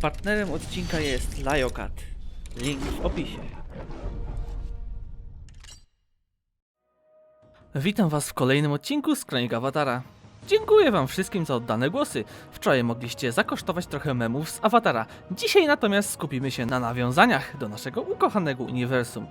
Partnerem odcinka jest Liokat. Link w opisie. Witam Was w kolejnym odcinku z Kronika Awatara. Dziękuję Wam wszystkim za oddane głosy. Wczoraj mogliście zakosztować trochę memów z Awatara. Dzisiaj natomiast skupimy się na nawiązaniach do naszego ukochanego uniwersum.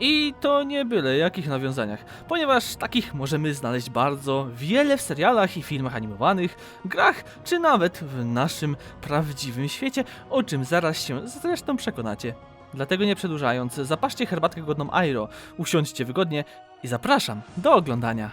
I to nie byle jakich nawiązaniach, ponieważ takich możemy znaleźć bardzo wiele w serialach i filmach animowanych, grach, czy nawet w naszym prawdziwym świecie, o czym zaraz się zresztą przekonacie. Dlatego nie przedłużając, zapaszcie herbatkę godną Airo, usiądźcie wygodnie i zapraszam do oglądania.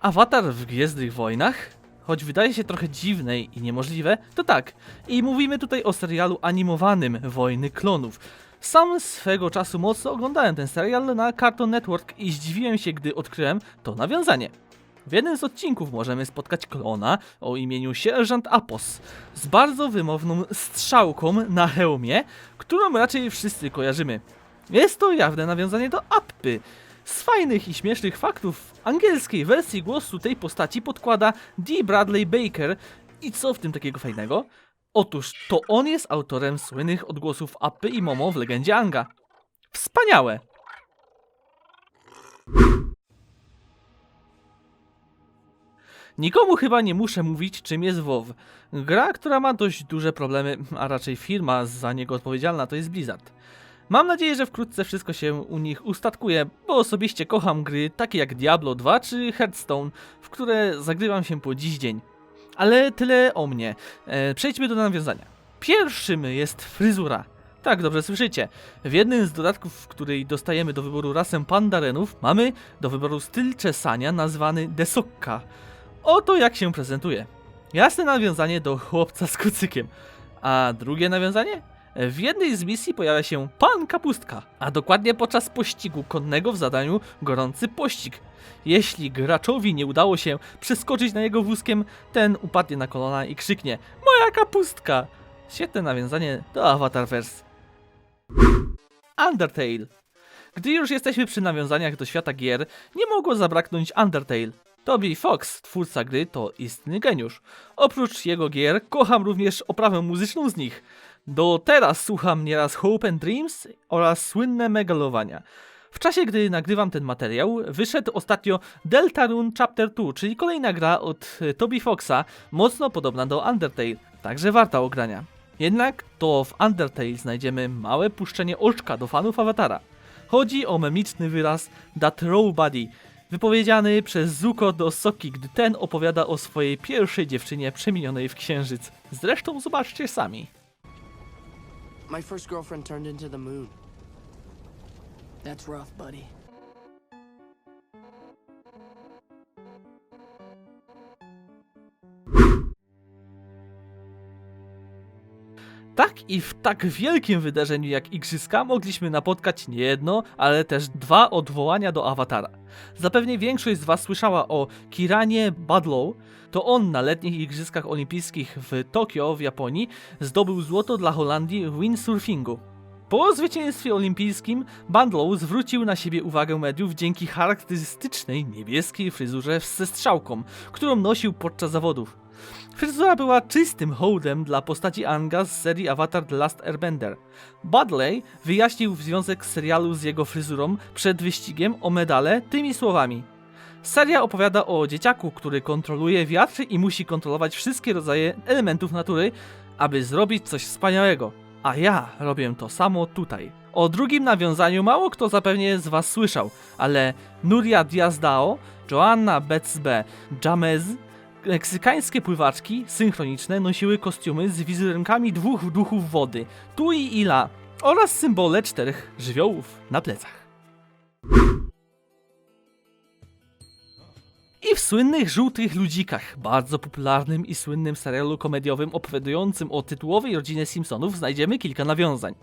Awatar w Gwiezdnych Wojnach? Choć wydaje się trochę dziwne i niemożliwe, to tak. I mówimy tutaj o serialu animowanym Wojny Klonów. Sam swego czasu mocno oglądałem ten serial na Cartoon Network i zdziwiłem się, gdy odkryłem to nawiązanie. W jednym z odcinków możemy spotkać klona o imieniu Sierżant Apos z bardzo wymowną strzałką na hełmie, którą raczej wszyscy kojarzymy. Jest to jawne nawiązanie do Appy. Z fajnych i śmiesznych faktów angielskiej wersji głosu tej postaci podkłada D. Bradley Baker. I co w tym takiego fajnego? Otóż to on jest autorem słynnych odgłosów Appy i Momo w legendzie Anga. Wspaniałe! Nikomu chyba nie muszę mówić, czym jest WoW. Gra, która ma dość duże problemy, a raczej firma za niego odpowiedzialna to jest Blizzard. Mam nadzieję, że wkrótce wszystko się u nich ustatkuje, bo osobiście kocham gry takie jak Diablo 2 czy Hearthstone, w które zagrywam się po dziś dzień. Ale tyle o mnie. E, przejdźmy do nawiązania. Pierwszym jest fryzura. Tak, dobrze słyszycie. W jednym z dodatków, w której dostajemy do wyboru rasę pandarenów, mamy do wyboru styl czesania nazwany desokka. Oto jak się prezentuje. Jasne nawiązanie do chłopca z kucykiem. A drugie nawiązanie? W jednej z misji pojawia się pan kapustka, a dokładnie podczas pościgu konnego w zadaniu gorący pościg. Jeśli graczowi nie udało się przeskoczyć na jego wózkiem, ten upadnie na kolana i krzyknie Moja kapustka! Świetne nawiązanie do Avatarverse. Undertale. Gdy już jesteśmy przy nawiązaniach do świata gier, nie mogło zabraknąć Undertale. Toby Fox, twórca gry, to istny geniusz. Oprócz jego gier, kocham również oprawę muzyczną z nich. Do teraz słucham nieraz Hope and Dreams oraz słynne megalowania. W czasie, gdy nagrywam ten materiał, wyszedł ostatnio Deltarune Chapter 2, czyli kolejna gra od Toby Foxa, mocno podobna do Undertale, także warta ogrania. Jednak to w Undertale znajdziemy małe puszczenie oczka do fanów Awatara. Chodzi o memiczny wyraz That Row Buddy, wypowiedziany przez Zuko do Soki, gdy ten opowiada o swojej pierwszej dziewczynie przemienionej w księżyc. Zresztą zobaczcie sami. My first girlfriend turned into the moon. That's rough, buddy. Tak i w tak wielkim wydarzeniu jak Igrzyska mogliśmy napotkać nie jedno, ale też dwa odwołania do Awatara. Zapewne większość z Was słyszała o Kiranie Badlow. To on na letnich Igrzyskach Olimpijskich w Tokio w Japonii zdobył złoto dla Holandii w windsurfingu. Po zwycięstwie olimpijskim Bandlow zwrócił na siebie uwagę mediów dzięki charakterystycznej niebieskiej fryzurze ze strzałką, którą nosił podczas zawodów. Fryzura była czystym hołdem dla postaci Anga z serii Avatar The Last Airbender. Budley wyjaśnił związek serialu z jego fryzurą przed wyścigiem o medale tymi słowami. Seria opowiada o dzieciaku, który kontroluje wiatr i musi kontrolować wszystkie rodzaje elementów natury, aby zrobić coś wspaniałego. A ja robię to samo tutaj. O drugim nawiązaniu mało kto zapewnie z Was słyszał, ale Nuria Diaz-Dao, Joanna Betzbe, Jamez, Meksykańskie pływaczki synchroniczne nosiły kostiumy z wizerunkami dwóch duchów wody, Tu i Ila, oraz symbole czterech żywiołów na plecach. I w słynnych żółtych ludzikach, bardzo popularnym i słynnym serialu komediowym opowiadającym o tytułowej rodzinie Simpsonów, znajdziemy kilka nawiązań.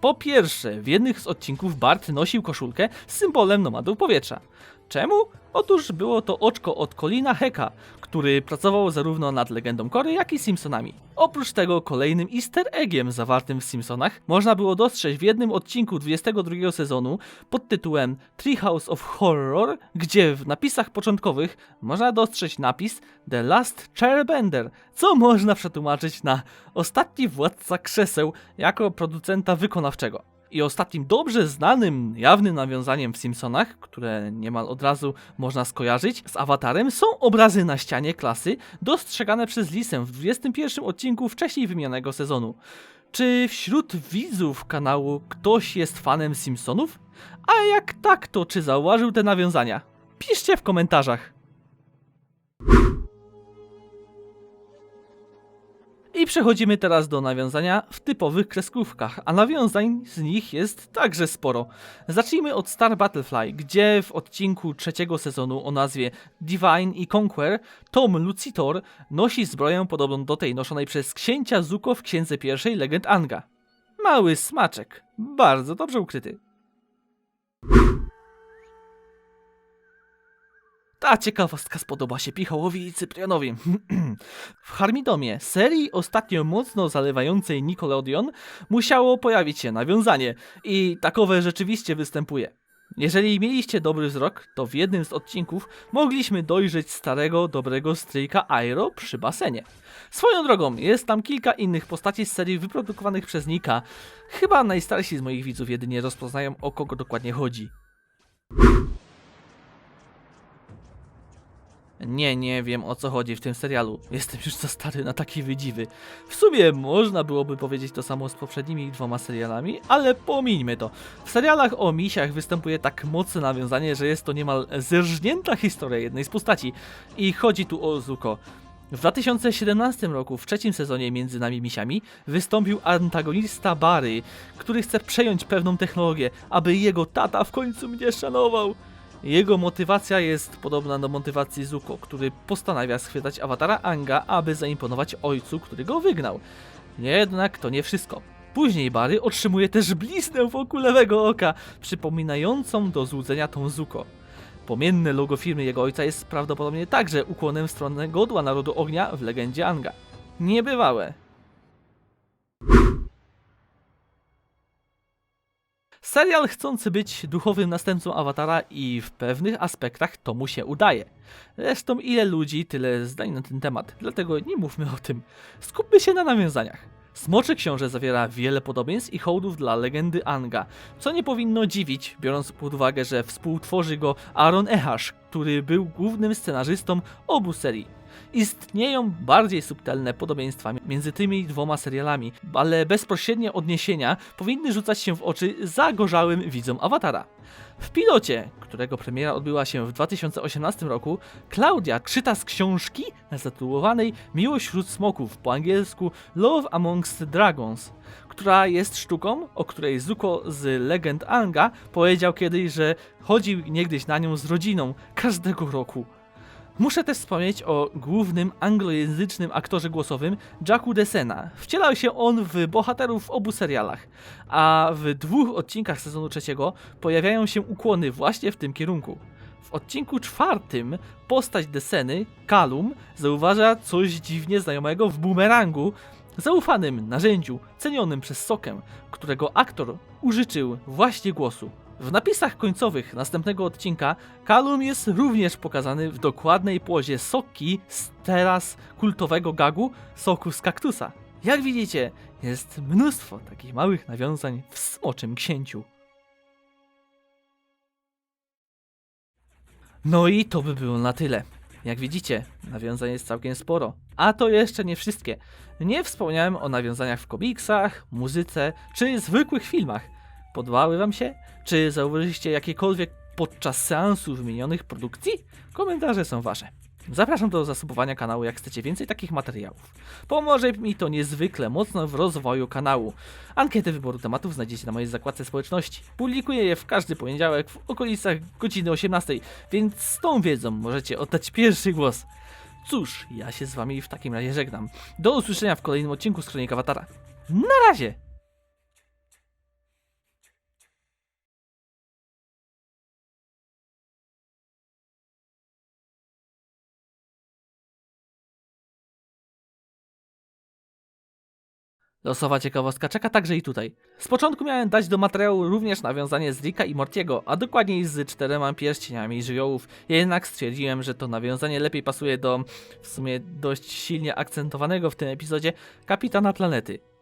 Po pierwsze, w jednych z odcinków Bart nosił koszulkę z symbolem nomadów powietrza. Czemu? Otóż było to oczko od Colina Heka, który pracował zarówno nad Legendą Kory, jak i Simpsonami. Oprócz tego kolejnym easter eggiem zawartym w Simpsonach można było dostrzec w jednym odcinku 22 sezonu pod tytułem Treehouse of Horror, gdzie w napisach początkowych można dostrzec napis The Last Chairbender, co można przetłumaczyć na ostatni władca krzeseł jako producenta wykonawczego. I ostatnim dobrze znanym, jawnym nawiązaniem w Simpsonach, które niemal od razu można skojarzyć z awatarem, są obrazy na ścianie klasy dostrzegane przez Lisę w 21 odcinku wcześniej wymienionego sezonu. Czy wśród widzów kanału ktoś jest fanem Simpsonów? A jak tak, to czy zauważył te nawiązania? Piszcie w komentarzach. I przechodzimy teraz do nawiązania w typowych kreskówkach, a nawiązań z nich jest także sporo. Zacznijmy od Star Battlefly, gdzie w odcinku trzeciego sezonu o nazwie Divine i Conquer Tom Lucitor nosi zbroję podobną do tej noszonej przez księcia Zuko w księdze pierwszej Legend Anga. Mały smaczek, bardzo dobrze ukryty. Ta ciekawostka spodoba się Pichołowi i Cyprianowi. w Harmidomie, serii ostatnio mocno zalewającej Nickelodeon, musiało pojawić się nawiązanie i takowe rzeczywiście występuje. Jeżeli mieliście dobry wzrok, to w jednym z odcinków mogliśmy dojrzeć starego, dobrego stryjka Airo przy basenie. Swoją drogą, jest tam kilka innych postaci z serii wyprodukowanych przez Nika. Chyba najstarsi z moich widzów jedynie rozpoznają o kogo dokładnie chodzi. Nie, nie wiem o co chodzi w tym serialu. Jestem już za stary na takie wydziwy. W sumie można byłoby powiedzieć to samo z poprzednimi dwoma serialami, ale pomińmy to. W serialach o misiach występuje tak mocne nawiązanie, że jest to niemal zerżnięta historia jednej z postaci. I chodzi tu o Zuko. W 2017 roku, w trzecim sezonie Między Nami Misiami, wystąpił antagonista Barry, który chce przejąć pewną technologię, aby jego tata w końcu mnie szanował. Jego motywacja jest podobna do motywacji Zuko, który postanawia schwytać awatara Anga, aby zaimponować ojcu, który go wygnał. Jednak to nie wszystko. Później Barry otrzymuje też bliznę wokół lewego oka, przypominającą do złudzenia tą Zuko. Płomienne logo firmy jego ojca jest prawdopodobnie także ukłonem w stronę godła Narodu Ognia w legendzie Anga. Niebywałe. Serial chcący być duchowym następcą awatara i w pewnych aspektach to mu się udaje. Zresztą ile ludzi, tyle zdań na ten temat, dlatego nie mówmy o tym. Skupmy się na nawiązaniach. Smoczy Książę zawiera wiele podobieństw i hołdów dla legendy Anga, co nie powinno dziwić, biorąc pod uwagę, że współtworzy go Aaron Ehasz, który był głównym scenarzystą obu serii. Istnieją bardziej subtelne podobieństwa między tymi dwoma serialami, ale bezpośrednie odniesienia powinny rzucać się w oczy zagorzałym widzom Awatara. W pilocie, którego premiera odbyła się w 2018 roku, Klaudia czyta z książki zatytułowanej Miłość wśród smoków, po angielsku Love Amongst Dragons, która jest sztuką, o której Zuko z Legend Anga powiedział kiedyś, że chodził niegdyś na nią z rodziną każdego roku. Muszę też wspomnieć o głównym anglojęzycznym aktorze głosowym Jacku Desena. Wcielał się on w bohaterów w obu serialach, a w dwóch odcinkach sezonu trzeciego pojawiają się ukłony właśnie w tym kierunku. W odcinku czwartym postać Deseny, Kalum, zauważa coś dziwnie znajomego w bumerangu, zaufanym narzędziu, cenionym przez Sokę, którego aktor użyczył właśnie głosu. W napisach końcowych następnego odcinka Kalum jest również pokazany w dokładnej pozie soki z teraz kultowego gagu soku z kaktusa. Jak widzicie, jest mnóstwo takich małych nawiązań w Smoczym Księciu. No i to by było na tyle. Jak widzicie, nawiązań jest całkiem sporo. A to jeszcze nie wszystkie. Nie wspomniałem o nawiązaniach w komiksach, muzyce czy zwykłych filmach. Podobały wam się? Czy zauważyliście jakiekolwiek podczas seansu wymienionych produkcji? Komentarze są wasze. Zapraszam do zasubowania kanału, jak chcecie więcej takich materiałów. Pomoże mi to niezwykle mocno w rozwoju kanału. Ankiety wyboru tematów znajdziecie na mojej zakładce społeczności. Publikuję je w każdy poniedziałek w okolicach godziny 18, więc z tą wiedzą możecie oddać pierwszy głos. Cóż, ja się z wami w takim razie żegnam. Do usłyszenia w kolejnym odcinku z Kronika Awatara. Na razie! Losowa ciekawostka czeka także i tutaj. Z początku miałem dać do materiału również nawiązanie z Ricka i Mortiego, a dokładniej z czterema pierścieniami żywiołów. Jednak stwierdziłem, że to nawiązanie lepiej pasuje do w sumie dość silnie akcentowanego w tym epizodzie Kapitana Planety.